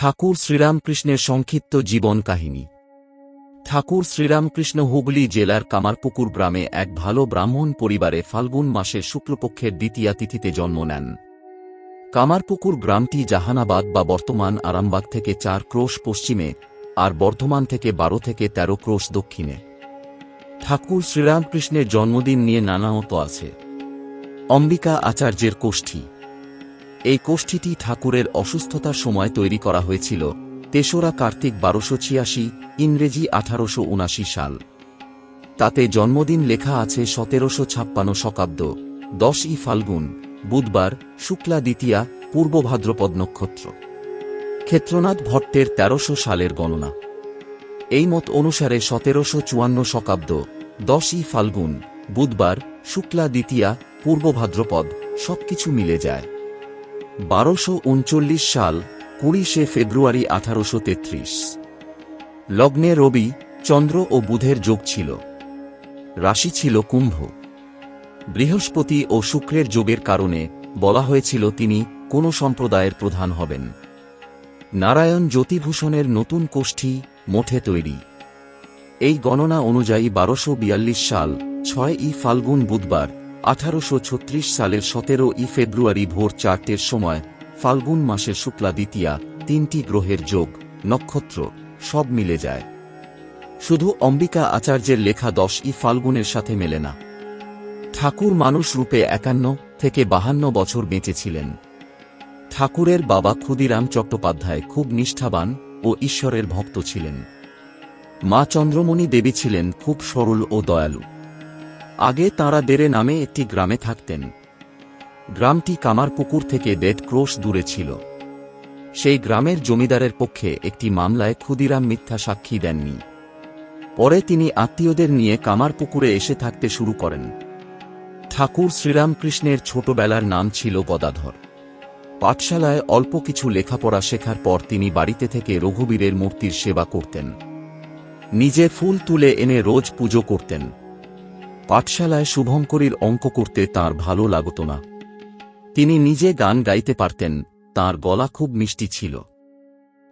ঠাকুর শ্রীরামকৃষ্ণের সংক্ষিপ্ত জীবন কাহিনী। ঠাকুর শ্রীরামকৃষ্ণ হুগলি জেলার কামারপুকুর গ্রামে এক ভালো ব্রাহ্মণ পরিবারে ফাল্গুন মাসের শুক্লপক্ষের দ্বিতীয়া তিথিতে জন্ম নেন। কামারপুকুর গ্রামটি জাহানাবাদ বা বর্তমান আরামবাগ থেকে চার ক্রোশ পশ্চিমে আর বর্ধমান থেকে বারো থেকে ১৩ ক্রোশ দক্ষিণে। ঠাকুর শ্রীরামকৃষ্ণের জন্মদিন নিয়ে নানা মত আছে। অম্বিকা আচার্যের কোষ্ঠী। এই কোষ্ঠীটি ঠাকুরের অসুস্থতার সময় তৈরি করা হয়েছিল তেসরা কার্তিক বারোশো ছিয়াশি, ইংরেজি আঠারোশো উনাশি সাল। তাতে জন্মদিন লেখা আছে সতেরোশো ছাপ্পান্ন শকাব্দ দশ ই ফাল্গুন, বুধবার, শুক্লা দ্বিতীয়া, পূর্ব ভাদ্রপদ নক্ষত্র। ক্ষেত্রনাথ ভট্টের তেরোশো সালের গণনা। এই মত অনুসারে সতেরোশো চুয়ান্ন শকাব্দ দশ ই ফাল্গুন, বুধবার, শুক্লা দ্বিতীয়া, পূর্ব ভাদ্রপদ সবকিছু মিলে যায়। বারোশো উনচল্লিশ সাল কুড়িশে ফেব্রুয়ারি আঠারোশো তেত্রিশ। লগ্নে রবি, চন্দ্র ও বুধের যোগ ছিল। রাশি ছিল কুম্ভ। বৃহস্পতি ও শুক্রের যোগের কারণে বলা হয়েছিল তিনি কোন সম্প্রদায়ের প্রধান হবেন। নারায়ণ জ্যোতিভূষণের নতুন কোষ্ঠী মঠে তৈরি। এই গণনা অনুযায়ী বারোশো সাল ছয় ই ফাল্গুন বুধবার আঠারোশো ছত্রিশ সালের সতেরো ই ফেব্রুয়ারি ভোর চারটের সময়, ফাল্গুন মাসের শুক্লা দ্বিতীয়া তিনটি গ্রহের যোগ, নক্ষত্র, সব মিলে যায়। শুধু অম্বিকা আচার্যের লেখা দশ ই ফাল্গুনের সাথে মেলে না। ঠাকুর মানুষ রূপে একান্ন থেকে বাহান্ন বছর বেঁচেছিলেন ঠাকুরের বাবা ক্ষুদিরাম চট্টোপাধ্যায় খুব নিষ্ঠাবান ও ঈশ্বরের ভক্ত ছিলেন। মা চন্দ্রমণি দেবী ছিলেন খুব সরল ও দয়ালু। আগে তাঁরা দেরে নামে একটি গ্রামে থাকতেন। গ্রামটি কামারপুকুর থেকে দেড় ক্রোশ দূরে ছিল। সেই গ্রামের জমিদারের পক্ষে একটি মামলায় ক্ষুদিরাম মিথ্যা সাক্ষী দেননি। পরে তিনি আত্মীয়দের নিয়ে কামারপুকুরে এসে থাকতে শুরু করেন। ঠাকুর শ্রীরামকৃষ্ণের ছোটবেলার নাম ছিল গদাধর। পাঠশালায় অল্প কিছু লেখাপড়া শেখার পর তিনি বাড়িতে থেকে রঘুবীরের মূর্তির সেবা করতেন। নিজে ফুল তুলে এনে রোজ পুজো করতেন। পাঠশালায় শুভঙ্করীর অঙ্ক করতে তার ভালো লাগত না। তিনি নিজে গান গাইতে পারতেন, তার গলা খুব মিষ্টি ছিল।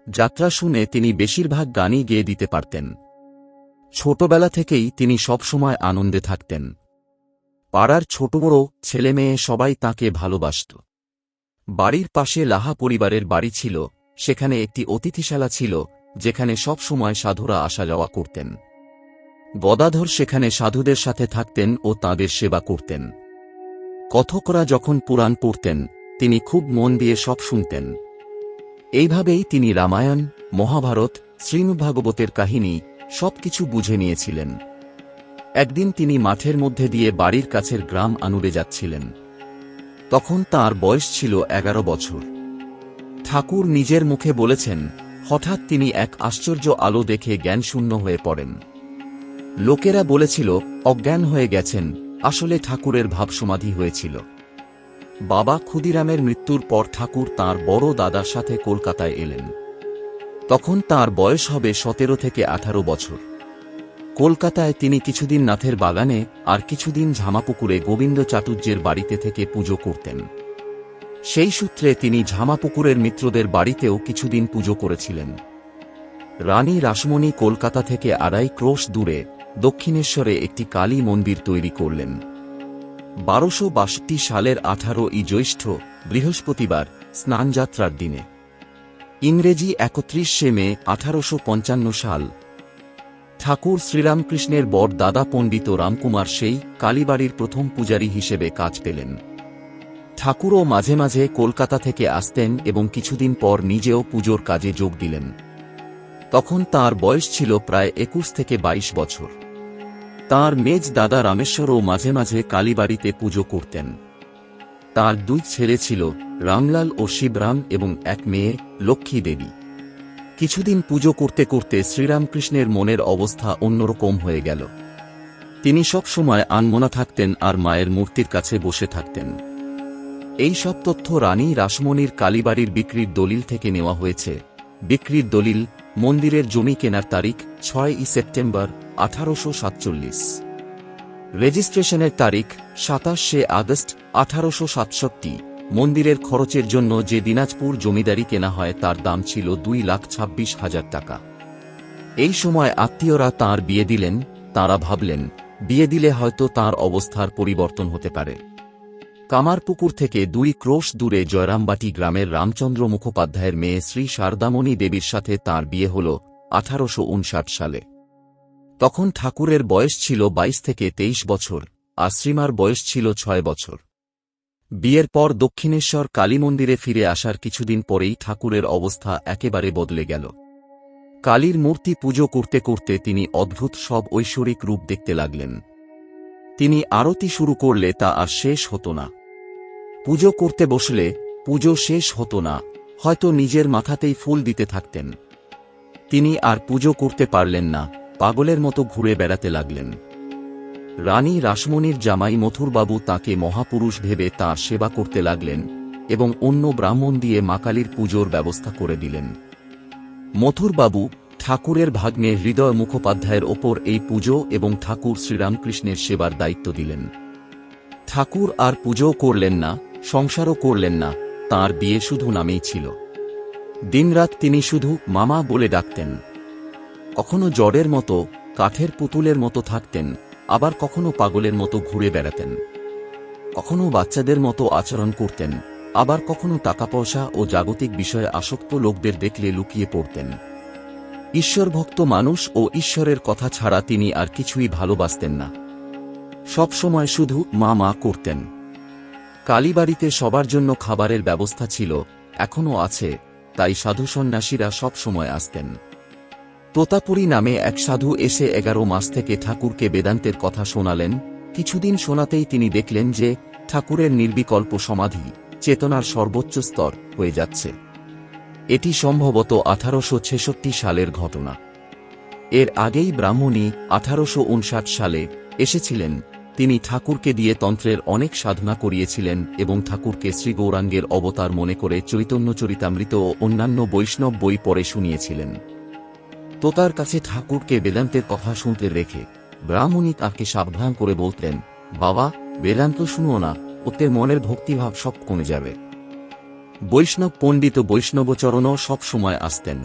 যাত্রা শুনে তিনি বেশিরভাগ গানই গেয়ে দিতে পারতেন। ছোটবেলা থেকেই তিনি সবসময় আনন্দে থাকতেন। পাড়ার ছোট বড় ছেলেমেয়ে সবাই তাকে ভালোবাসত। বাড়ির পাশে লাহা পরিবারের বাড়ি ছিল, সেখানে একটি অতিথিশালা ছিল, যেখানে সব সময় সাধুরা আসা যাওয়া করতেন। গদাধর সেখানে সাধুদের সাথে থাকতেন ও তাদের সেবা করতেন। কথকরা যখন পুরাণ পড়তেন, তিনি খুব মন দিয়ে সব শুনতেন। এইভাবেই তিনি রামায়ণ, মহাভারত শ্রীনুভাগবতের কাহিনী সবকিছু বুঝে নিয়েছিলেন। একদিন তিনি মাঠের মধ্যে দিয়ে বাড়ির কাছের গ্রাম আনুবে যাচ্ছিলেন। তখন তার বয়স ছিল এগারো বছর। ঠাকুর নিজের মুখে বলেছেন, হঠাৎ তিনি এক আশ্চর্য আলো দেখে জ্ঞানশূন্য হয়ে পড়েন। লোকেরা বলেছিল, অজ্ঞান হয়ে গেছেন, আসলে ঠাকুরের ভাবসমাধি হয়েছিল। বাবা ক্ষুদিরামের মৃত্যুর পর ঠাকুর তার বড় দাদার সাথে কলকাতায় এলেন। তখন তার বয়স হবে সতেরো থেকে আঠারো বছর। কলকাতায় তিনি কিছুদিন নাথের বাগানে আর কিছুদিন ঝামাপুকুরে গোবিন্দ চাটুর্যের বাড়িতে থেকে পুজো করতেন। সেই সূত্রে তিনি ঝামাপুকুরের মিত্রদের বাড়িতেও কিছুদিন পুজো করেছিলেন। রানী রাসমণি কলকাতা থেকে আড়াই ক্রোশ দূরে দক্ষিণেশ্বরে একটি কালী মন্দির তৈরি করলেন। বারোশো বাষট্টি সালের আঠারো ই জ্যৈষ্ঠ বৃহস্পতিবার স্নানযাত্রার দিনে। ইংরেজি একত্রিশে মে আঠারোশো পঞ্চান্ন সাল। ঠাকুর শ্রীরামকৃষ্ণের বর দাদা পণ্ডিত রামকুমার সেই কালীবাড়ির প্রথম পূজারী হিসেবে কাজ পেলেন। ঠাকুরও মাঝে মাঝে কলকাতা থেকে আসতেন এবং কিছুদিন পর নিজেও পুজোর কাজে যোগ দিলেন। তখন তার বয়স ছিল প্রায় একুশ থেকে ২২ বছর। তার মেজ দাদা রামেশ্বরও মাঝে মাঝে কালীবাড়িতে পুজো করতেন। তার দুই ছেলে ছিল রামলাল ও শিবরাম এবং এক মেয়ে, লক্ষ্মী দেবী। কিছুদিন পুজো করতে করতে শ্রীরামকৃষ্ণের মনের অবস্থা অন্যরকম হয়ে গেল। তিনি সব সময় আনমনা থাকতেন আর মায়ের মূর্তির কাছে বসে থাকতেন। এই সব তথ্য রানী রাসমণির কালীবাড়ির বিক্রির দলিল থেকে নেওয়া হয়েছে। বিক্রির দলিল মন্দিরের জমি কেনার তারিখ ছয়ই সেপ্টেম্বর আঠারোশো সাতচল্লিশ। রেজিস্ট্রেশনের তারিখ সাতাশে আগস্ট আঠারোশো সাতষট্টি। মন্দিরের খরচের জন্য যে দিনাজপুর জমিদারি কেনা হয় তার দাম ছিল দুই লাখ ছাব্বিশ হাজার টাকা। এই সময় আত্মীয়রা তার বিয়ে দিলেন, তাঁরা ভাবলেন, বিয়ে দিলে হয়তো তার অবস্থার পরিবর্তন হতে পারে। কামারপুকুর থেকে দুই ক্রোশ দূরে জয়রামবাটি গ্রামের রামচন্দ্র মুখোপাধ্যায়ের মেয়ে শ্রী শারদামণি দেবীর সাথে তার বিয়ে হল আঠারোশ উনষাট সালে। তখন ঠাকুরের বয়স ছিল ২২ থেকে ২৩ বছর, আর শ্রীমার বয়স ছিল ছয় বছর। বিয়ের পর দক্ষিণেশ্বর কালী মন্দিরে ফিরে আসার কিছুদিন পরেই ঠাকুরের অবস্থা একেবারে বদলে গেল। কালীর মূর্তি পুজো করতে করতে তিনি অদ্ভুত সব ঐশ্বরিক রূপ দেখতে লাগলেন। তিনি আরতি শুরু করলে তা আর শেষ হতো না। পুজো করতে বসলে পুজো শেষ হতো না, হয়তো নিজের মাথাতেই ফুল দিতে থাকতেন। তিনি আর পুজো করতে পারলেন না। পাগলের মতো ঘুরে বেড়াতে লাগলেন। রানী রাসমণির জামাই মথুরবাবু তাকে মহাপুরুষ ভেবে তাঁর সেবা করতে লাগলেন এবং অন্য ব্রাহ্মণ দিয়ে মাকালির পুজোর ব্যবস্থা করে দিলেন। মথুরবাবু ঠাকুরের ভাগ্নে হৃদয় মুখোপাধ্যায়ের ওপর এই পুজো এবং ঠাকুর শ্রীরামকৃষ্ণের সেবার দায়িত্ব দিলেন। ঠাকুর আর পুজো করলেন না, সংসারও করলেন না, তার বিয়ে শুধু নামেই ছিল। দিনরাত তিনি শুধু মামা বলে ডাকতেন। কখনো জ্বরের মতো, কাঠের পুতুলের মতো থাকতেন, আবার কখনো পাগলের মতো ঘুরে বেড়াতেন। কখনো বাচ্চাদের মতো আচরণ করতেন, আবার কখনো টাকা পয়সা ও জাগতিক বিষয়ে আসক্ত লোকদের দেখলে লুকিয়ে পড়তেন। ঈশ্বরভক্ত মানুষ ও ঈশ্বরের কথা ছাড়া তিনি আর কিছুই ভালোবাসতেন না। সব সময় শুধু মা মা করতেন। কালীবাড়িতে সবার জন্য খাবারের ব্যবস্থা ছিল, এখনও আছে, তাই সাধু সন্ন্যাসীরা সব সময় আসতেন। তোতাপুরী নামে এক সাধু এসে এগারো মাস থেকে ঠাকুরকে বেদান্তের কথা শোনালেন। কিছুদিন শোনাতেই তিনি দেখলেন যে ঠাকুরের নির্বিকল্প সমাধি চেতনার সর্বোচ্চ স্তর হয়ে যাচ্ছে। এটি সম্ভবত আঠারোশো ছেষট্টি সালের ঘটনা। এর আগেই ব্রাহ্মণী আঠারোশ উনষাট সালে এসেছিলেন। তিনি ঠাকুরকে দিয়ে তন্ত্রের অনেক সাধনা করিয়েছিলেন এবং ঠাকুরকে শ্রী গৌরাঙ্গের অবতার মনে করে চৈতন্য চরিতামৃত ও অন্যান্য বৈষ্ণব বই পড়ে শুনিয়েছিলেন। তোতার কাছে ঠাকুরকে বেদান্তের কথা শুনতে রেখে ব্রাহ্মণী তাকে সাবধান করে বলতেন, বাবা, বেদান্ত শুনো না ওতে মনের ভক্তিভাব সব কমে যাবে। বৈষ্ণব পণ্ডিত বৈষ্ণবচরণও সব সময় আসতেন।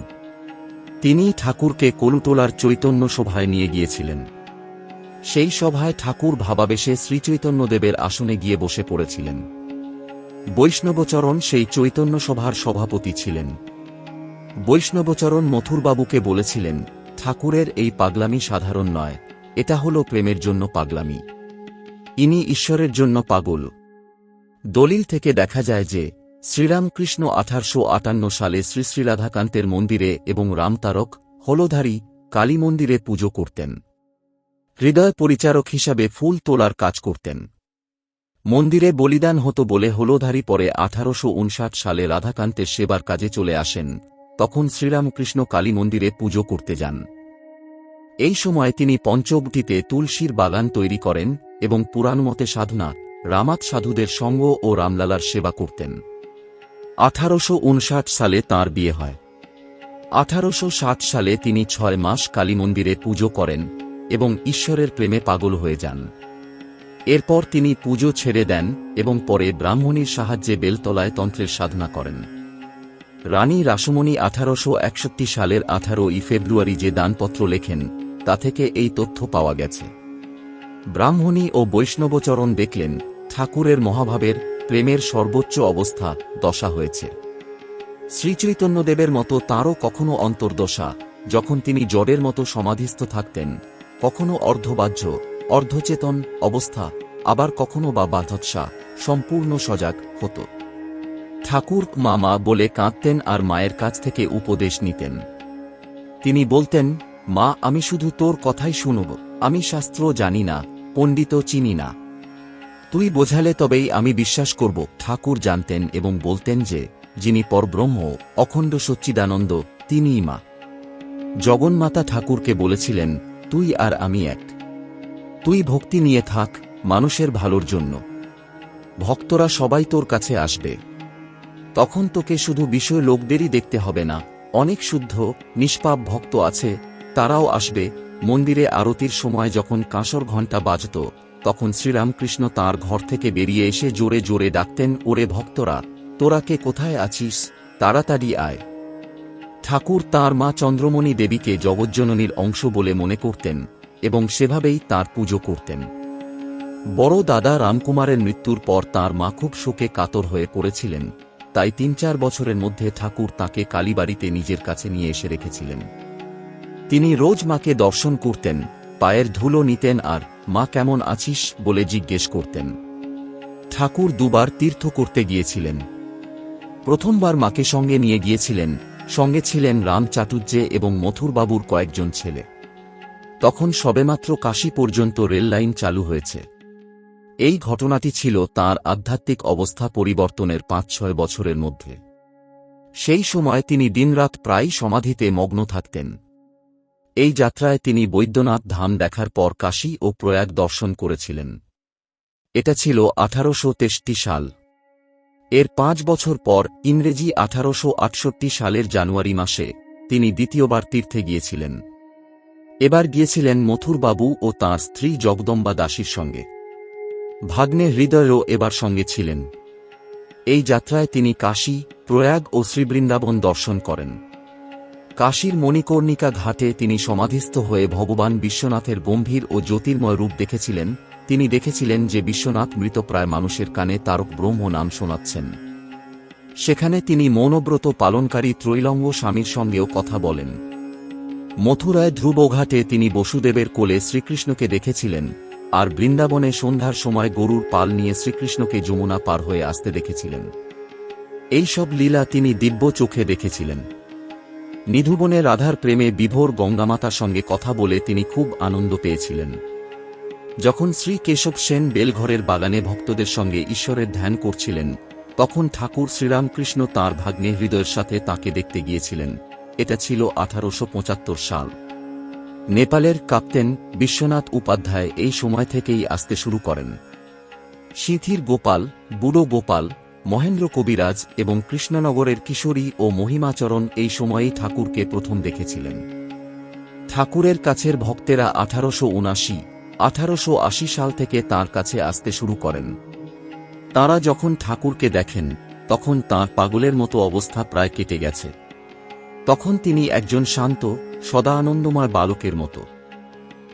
তিনি ঠাকুরকে কলুটোলার চৈতন্য সভায় নিয়ে গিয়েছিলেন। সেই সভায় ঠাকুর ভাবাবেশে শ্রীচৈতন্যদেবের আসনে গিয়ে বসে পড়েছিলেন। বৈষ্ণবচরণ সেই চৈতন্য সভার সভাপতি ছিলেন। বৈষ্ণবচরণ মথুরবাবুকে বলেছিলেন, ঠাকুরের এই পাগলামি সাধারণ নয়, এটা হল প্রেমের জন্য পাগলামি। ইনি ঈশ্বরের জন্য পাগল। দলিল থেকে দেখা যায় যে, শ্রীরামকৃষ্ণ আঠারশো আটান্ন সালে শ্রী শ্রীরাধাকান্তের মন্দিরে এবং রামতারক, হলধারী, কালী মন্দিরে পুজো করতেন। হৃদয় পরিচারক হিসাবে ফুল তোলার কাজ করতেন। মন্দিরে বলিদান হতো বলে হলধারী পরে আঠারোশো উনষাট সালে রাধাকান্তের সেবার কাজে চলে আসেন। তখন শ্রীরামকৃষ্ণ কালী মন্দিরে পুজো করতে যান। এই সময় তিনি পঞ্চবটিতে তুলসীর বাগান তৈরি করেন এবং পুরাণমতে সাধনা রামাত সাধুদের সঙ্গ ও রামলালার সেবা করতেন। আঠারোশ উনষাট সালে তাঁর বিয়ে হয়। আঠারোশো সাত সালে তিনি ছয় মাস কালী মন্দিরে পুজো করেন এবং ঈশ্বরের প্রেমে পাগল হয়ে যান। এরপর তিনি পুজো ছেড়ে দেন এবং পরে ব্রাহ্মণীর সাহায্যে বেলতলায় তন্ত্রের সাধনা করেন। রানী রাসমণি আঠারোশো একষট্টি সালের আঠারোই ফেব্রুয়ারি যে দানপত্র লেখেন, তা থেকে এই তথ্য পাওয়া গেছে। ব্রাহ্মণী ও বৈষ্ণবচরণ দেখলেন, ঠাকুরের মহাভাবের প্রেমের সর্বোচ্চ অবস্থা দশা হয়েছে। শ্রীচৈতন্যদেবের মতো তাঁরও কখনো অন্তর্দশা, যখন তিনি জড়ের মতো সমাধিস্থ থাকতেন, কখনো অর্ধবাহ্য, অর্ধচেতন অবস্থা, আবার কখনো বা বাধৎসা, সম্পূর্ণ সজাগ হতো। ঠাকুর মামা বলে কাঁদতেন আর মায়ের কাছ থেকে উপদেশ নিতেন। তিনি বলতেন, মা, আমি শুধু তোর কথাই শুনব। আমি শাস্ত্র জানি না, পণ্ডিত চিনি না। তুই বোঝালে তবেই আমি বিশ্বাস করব। ঠাকুর জানতেন এবং বলতেন যে, যিনি পরব্রহ্ম, অখণ্ড সচ্চিদানন্দ, তিনিই মা। জগন্মাতা ঠাকুরকে বলেছিলেন, তুই আর আমি এক। তুই ভক্তি নিয়ে থাক, মানুষের ভালোর জন্য। ভক্তরা সবাই তোর কাছে আসবে। তখন তোকে শুধু বিষয় লোকদেরই দেখতে হবে না। অনেক শুদ্ধ, নিষ্পাপ ভক্ত আছে, তারাও আসবে। মন্দিরে আরতির সময় যখন কাঁসর ঘণ্টা বাজত, তখন শ্রীরামকৃষ্ণ তার ঘর থেকে বেরিয়ে এসে জোরে জোরে ডাকতেন, ওরে ভক্তরা, তোরা কে কোথায় আছিস? তাড়াতাড়ি আয়। ঠাকুর তার মা চন্দ্রমণি দেবীকে জগজ্জননীর অংশ বলে মনে করতেন এবং সেভাবেই তার পুজো করতেন। বড় দাদা রামকুমারের মৃত্যুর পর তার মা খুব শোকে কাতর হয়ে পড়েছিলেন। তাই তিন চার বছরের মধ্যে ঠাকুর তাকে কালীবাড়িতে নিজের কাছে নিয়ে এসে রেখেছিলেন। তিনি রোজ মাকে দর্শন করতেন, পায়ের ধুলো নিতেন আর, মা, কেমন আছিস? বলে জিজ্ঞেস করতেন। ঠাকুর দুবার তীর্থ করতে গিয়েছিলেন। প্রথমবার মাকে সঙ্গে নিয়ে গিয়েছিলেন, সঙ্গে ছিলেন রাম চাটুর্যে এবং মথুরবাবুর কয়েকজন ছেলে। তখন সবেমাত্র কাশী পর্যন্ত রেললাইন চালু হয়েছে। এই ঘটনাটি ছিল তার আধ্যাত্মিক অবস্থা পরিবর্তনের পাঁচ ছয় বছরের মধ্যে। সেই সময় তিনি দিনরাত প্রায় সমাধিতে মগ্ন থাকতেন। এই যাত্রায় তিনি বৈদ্যনাথ ধাম দেখার পর কাশী ও প্রয়াগ দর্শন করেছিলেন। এটা ছিল আঠারোশো সাল। এর পাঁচ বছর পর ইংরেজি আঠারোশ আটষট্টি সালের জানুয়ারি মাসে তিনি দ্বিতীয়বার তীর্থে গিয়েছিলেন। এবার গিয়েছিলেন মথুরবাবু ও তাঁর স্ত্রী জগদম্বা দাসীর সঙ্গে। ভাগ্নে হৃদয়ও এবার সঙ্গে ছিলেন। এই যাত্রায় তিনি কাশী, প্রয়াগ ও শ্রীবৃন্দাবন দর্শন করেন। কাশীর মণিকর্ণিকা ঘাটে তিনি সমাধিস্থ হয়ে ভগবান বিশ্বনাথের গম্ভীর ও জ্যোতির্ময় রূপ দেখেছিলেন। তিনি দেখেছিলেন যে বিশ্বনাথ মৃতপ্রায় মানুষের কানে তারক ব্রহ্ম নাম শোনাচ্ছেন। সেখানে তিনি মৌনব্রত পালনকারী ত্রৈলঙ্গ স্বামীর সঙ্গেও কথা বলেন। মথুরায় ধ্রুবঘাটে তিনি বসুদেবের কোলে শ্রীকৃষ্ণকে দেখেছিলেন। আর বৃন্দাবনে সন্ধ্যার সময় গরুর পাল নিয়ে শ্রীকৃষ্ণকে যমুনা পার হয়ে আসতে দেখেছিলেন। এই সব লীলা তিনি দিব্য চোখে দেখেছিলেন। নিধুবনে রাধার প্রেমে বিভোর গঙ্গামাতার সঙ্গে কথা বলে তিনি খুব আনন্দ পেয়েছিলেন। যখন শ্রী কেশব সেন বেলঘরের বাগানে ভক্তদের সঙ্গে ঈশ্বরের ধ্যান করছিলেন, তখন ঠাকুর শ্রীরামকৃষ্ণ তাঁর ভাগ্নে হৃদয়ের সাথে তাকে দেখতে গিয়েছিলেন। এটা ছিল আঠারোশো পঁচাত্তর সাল। নেপালের কাপ্তেন বিশ্বনাথ উপাধ্যায় এই সময় থেকেই আসতে শুরু করেন। সিথির গোপাল, বুড়ো গোপাল, মহেন্দ্র কবিরাজ এবং কৃষ্ণনগরের কিশোরী ও মহিমাচরণ এই সময়েই ঠাকুরকে প্রথম দেখেছিলেন। ঠাকুরের কাছের ভক্তেরা আঠারোশো উনাশি, আঠারোশো আশি সাল থেকে তার কাছে আসতে শুরু করেন। তারা যখন ঠাকুরকে দেখেন, তখন তাঁর পাগলের মতো অবস্থা প্রায় কেটে গেছে। তখন তিনি একজন শান্ত সদা আনন্দময় বালকের মতো।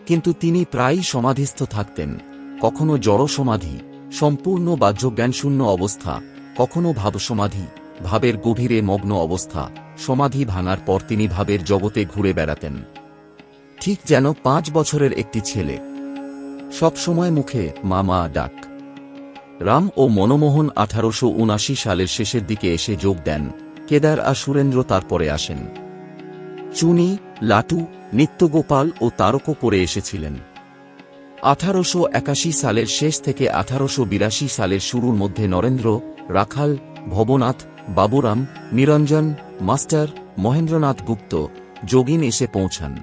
কিন্তু তিনি প্রায়ই সমাধিস্থ থাকতেন, কখনো জড় সমাধি সম্পূর্ণ বাহ্যজ্ঞানশূন্য অবস্থা, কখনো ভাবসমাধি, ভাবের গভীরে মগ্ন অবস্থা, সমাধি ভাঙার পর তিনি ভাবের জগতে ঘুরে বেড়াতেন। ঠিক যেন পাঁচ বছরের একটি ছেলে। সব সময় মুখে মা মা ডাক। রাম ও মনমোহন আঠারোশো সালের শেষের দিকে এসে যোগ দেন। কেদার আর সুরেন্দ্র তারপরে আসেন। চুনি, লাটু, নিত্যগোপাল ও তারকও করে এসেছিলেন। আঠারোশো একাশি সালের শেষ থেকে আঠারোশো বিরাশি সালের শুরুর মধ্যে নরেন্দ্র, রাখাল, ভবনাথ, বাবুরাম, নিরঞ্জন, মাস্টার, মহেন্দ্রনাথ গুপ্ত, যোগিন এসে পৌঁছান।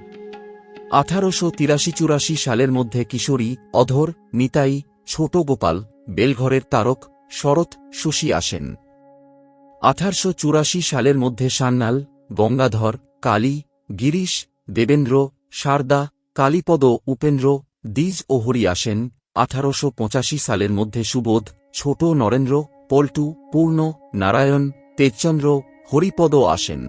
আঠারোশো তিরাশি চুরাশি সালের মধ্যে কিশোরী, অধর, নিতাই ছোট গোপাল বেলঘরের তারক, শরৎ, শশী আসেন। আঠারোশো চুরাশি সালের মধ্যে সান্নাল গঙ্গাধর কালী, গিরিশ, দেবেন্দ্র শারদা কালীপদ উপেন্দ্র, দ্বিজ ও হরি আসেন আঠারোশো পঁচাশি সালের মধ্যে সুবোধ, ছোট নরেন্দ্র, পল্টু, পূর্ণ, নারায়ণ, তেজচন্দ্র, হরিপদ আসেন।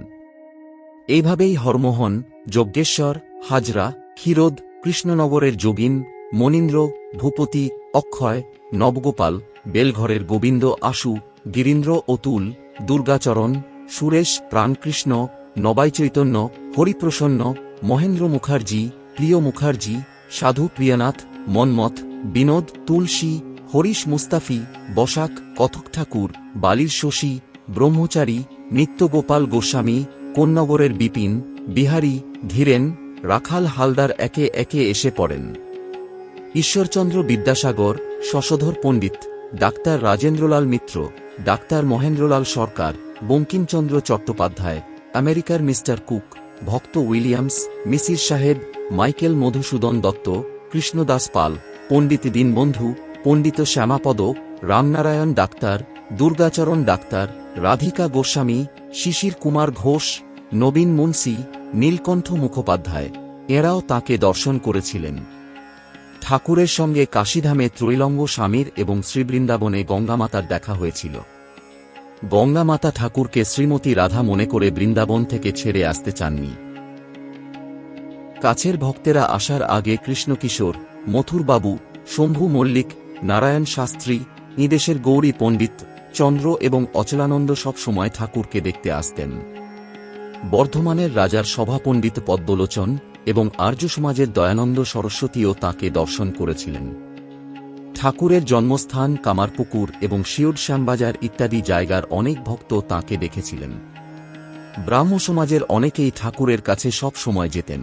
এইভাবেই হরমোহন, যজ্ঞেশ্বর, হাজরা, ক্ষীরোদ, কৃষ্ণনগরের যোগিন, মনীন্দ্র, ভূপতি, অক্ষয়, নবগোপাল, বেলঘরের গোবিন্দ আশু, গিরীন্দ্র অতুল দুর্গাচরণ, সুরেশ, প্রাণকৃষ্ণ নবাই চৈতন্য, হরিপ্রসন্ন, মহেন্দ্র মুখার্জি, প্রিয় মুখার্জি, সাধু প্রিয়নাথ, মন্মথ, বিনোদ, তুলসী, হরিশ মুস্তাফি, বসাক, কথক ঠাকুর, বালির শশী, ব্রহ্মচারী, নিত্যগোপাল গোস্বামী, কোন্নগরের বিপিন, বিহারী, ধীরেন, রাখাল হালদার একে একে এসে পড়েন। ঈশ্বরচন্দ্র বিদ্যাসাগর, শশধর পণ্ডিত, ডাক্তার রাজেন্দ্রলাল মিত্র, ডাক্তার মহেন্দ্রলাল সরকার, বঙ্কিমচন্দ্র চট্টোপাধ্যায় আমেরিকার মিস্টার কুক, ভক্ত উইলিয়ামস, মিসির সাহেব Michael Madhusudan Dutt, Krishnadas Pal, Pandit Dinabandhu, Pandit Shyamapada, Ramnarayan doctor, Durgacharan doctor, Radhika Goswami, Shishir Kumar Ghosh, Nabin Munshi, Nilkantha Mukhopadhyay. এরাও তাকে দর্শন করেছিলেন। ঠাকুরের সঙ্গে কাশীধামে ত্রৈলঙ্গ স্বামীর এবং শ্রীবৃন্দাবনে গঙ্গামাতার দেখা হয়েছিল। গঙ্গামাতা ঠাকুরকে শ্রীমতী রাধা মনে করে বৃন্দাবন থেকে ছেড়ে আসতে চাননি। কাছের ভক্তেরা আসার আগে কৃষ্ণকিশোর, মথুরবাবু, শম্ভু মল্লিক, নারায়ণ শাস্ত্রী, নিদেশের গৌরী পণ্ডিত, চন্দ্র এবং অচলানন্দ সব সময় ঠাকুরকে দেখতে আসতেন। বর্ধমানের রাজার সভাপণ্ডিত পদ্মলোচন এবং আর্য সমাজের দয়ানন্দ সরস্বতীও তাকে দর্শন করেছিলেন। ঠাকুরের জন্মস্থান কামারপুকুর এবং শিওর শ্যামবাজার ইত্যাদি জায়গার অনেক ভক্ত তাকে দেখেছিলেন। ব্রাহ্ম সমাজের অনেকেই ঠাকুরের কাছে সব সময় যেতেন।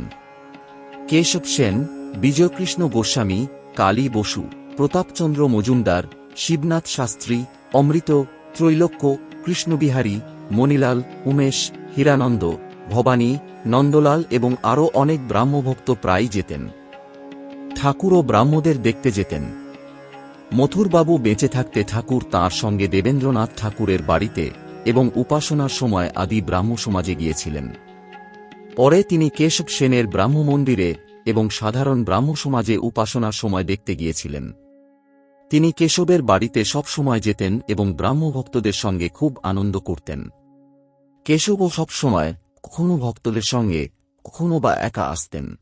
কেশব সেন, বিজয়কৃষ্ণ গোস্বামী, কালী বসু, প্রতাপচন্দ্র মজুমদার, শিবনাথ শাস্ত্রী, অমৃত, ত্রৈলোক্য, কৃষ্ণবিহারী, মণিলাল, উমেশ, হীরানন্দ, ভবানী, নন্দলাল এবং আরও অনেক ব্রাহ্মভক্ত প্রায় যেতেন। ঠাকুরও ব্রাহ্মদের দেখতে যেতেন। মথুরবাবু বেঁচে থাকতে ঠাকুর তাঁর সঙ্গে দেবেন্দ্রনাথ ঠাকুরের বাড়িতে এবং উপাসনার সময় আদি ব্রাহ্ম সমাজে গিয়েছিলেন। পরে তিনি কেশব সেনের ব্রাহ্ম মন্দিরে এবং সাধারণ ব্রাহ্ম সমাজে উপাসনার সময় দেখতে গিয়েছিলেন। তিনি কেশবের বাড়িতে সব সময় যেতেন এবং ব্রাহ্ম ভক্তদের সঙ্গে খুব আনন্দ করতেন। কেশবও সব সময় কখনো ভক্তদের সঙ্গে, কখনো বা একা আসতেন।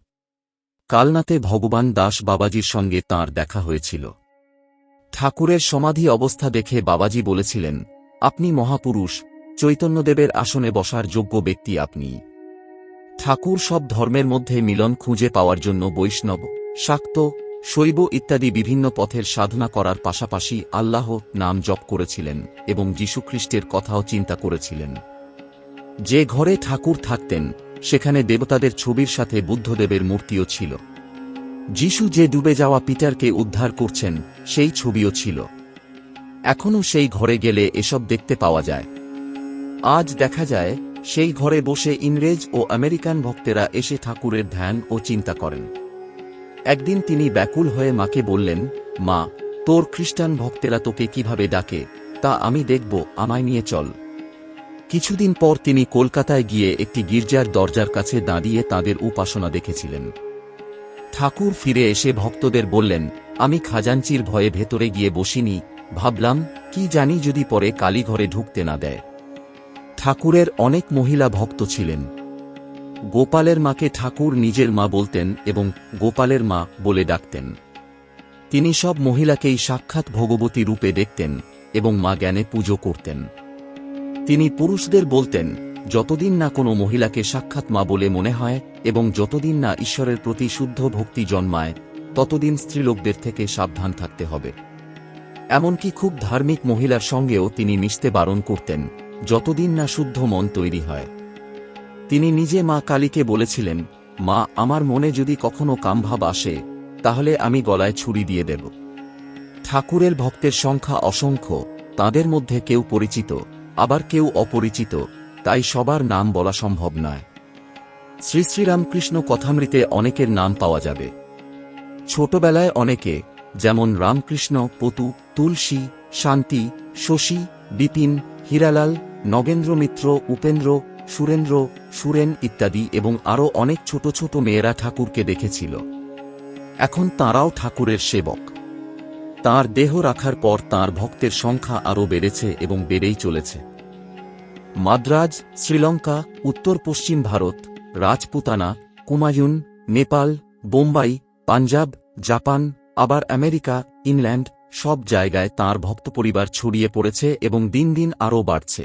কালনাতে ভগবান দাস বাবাজির সঙ্গে তার দেখা হয়েছিল। ঠাকুরের সমাধি অবস্থা দেখে বাবাজি বলেছিলেন, আপনি মহাপুরুষ, চৈতন্যদেবের আসনে বসার যোগ্য ব্যক্তি আপনি। ঠাকুর সব ধর্মের মধ্যে মিলন খুঁজে পাওয়ার জন্য বৈষ্ণব, শাক্ত, শৈব ইত্যাদি বিভিন্ন পথের সাধনা করার পাশাপাশি আল্লাহ নাম জপ করেছিলেন এবং যীশুখ্রিস্টের কথাও চিন্তা করেছিলেন। যে ঘরে ঠাকুর থাকতেন, সেখানে দেবতাদের ছবির সাথে বুদ্ধদেবের মূর্তিও ছিল। যিশু যে ডুবে যাওয়া পিটারকে উদ্ধার করছেন, সেই ছবিও ছিল। এখনও সেই ঘরে গেলে এসব দেখতে পাওয়া যায়। আজ দেখা যায়, সেই ঘরে বসে ইংরেজ ও আমেরিকান ভক্তেরা এসে ঠাকুরের ধ্যান ও চিন্তা করেন। একদিন তিনি ব্যাকুল হয়ে মাকে বললেন, মা, তোর খ্রিস্টান ভক্তেরা তোকে কীভাবে ডাকে, তা আমি দেখব, আমায় নিয়ে চল। কিছুদিন পর তিনি কলকাতায় গিয়ে একটি গির্জার দরজার কাছে দাঁড়িয়ে তাদের উপাসনা দেখেছিলেন। ঠাকুর ফিরে এসে ভক্তদের বললেন, আমি খাজাঞ্চির ভয়ে ভেতরে গিয়ে বসিনি। ভাবলাম, কি জানি যদি পরে কালীঘরে ঢুকতে না দেয়। ঠাকুরের অনেক মহিলা ভক্ত ছিলেন। গোপালের মাকে ঠাকুর নিজের মা বলতেন এবং গোপালের মা বলে ডাকতেন। তিনি সব মহিলাকেই সাক্ষাৎ ভগবতী রূপে দেখতেন এবং মা জ্ঞানে পুজো করতেন। তিনি পুরুষদের বলতেন যতদিন না কোনো মহিলাকে সাক্ষাৎ মা বলে মনে হয় এবং যতদিন না ঈশ্বরের প্রতি শুদ্ধ ভক্তি জন্মায়, ততদিন স্ত্রীলোকদের থেকে সাবধান থাকতে হবে। এমনকি খুব ধার্মিক মহিলার সঙ্গেও তিনি মিশতে বারণ করতেন, যতদিন না শুদ্ধ মন তৈরি হয়। তিনি নিজে মা কালীকে বলেছিলেন, মা, আমার মনে যদি কখনো কামভাব আসে, তাহলে আমি গলায় ছুরি দিয়ে দেব। ঠাকুরের ভক্তের সংখ্যা অসংখ্য, তাদের মধ্যে কেউ পরিচিত, আবার কেউ অপরিচিত তাই সবার নাম বলা সম্ভব নয়। শ্রী শ্রীরামকৃষ্ণ কথামৃতে অনেকের নাম পাওয়া যাবে। ছোটবেলায় অনেকে, যেমন রামকৃষ্ণ, পতু, তুলসী, শান্তি, শশী, বিপিন, হীরালাল, নগেন্দ্র মিত্র, উপেন্দ্র, সুরেন্দ্র, সুরেন ইত্যাদি এবং আরও অনেক ছোট ছোট মেয়েরা ঠাকুরকে দেখেছিল। এখন তাঁরাও ঠাকুরের সেবক। তার দেহ রাখার পর তার ভক্তের সংখ্যা আরও বেড়েছে এবং বেড়েই চলেছে। মাদ্রাজ, শ্রীলঙ্কা, উত্তর পশ্চিম ভারত, রাজপুতানা কুমায়ুন নেপাল, বোম্বাই, পাঞ্জাব, জাপান, আবার আমেরিকা, ইংল্যান্ড সব জায়গায় তার ভক্ত পরিবার ছড়িয়ে পড়েছে এবং দিন দিন আরও বাড়ছে।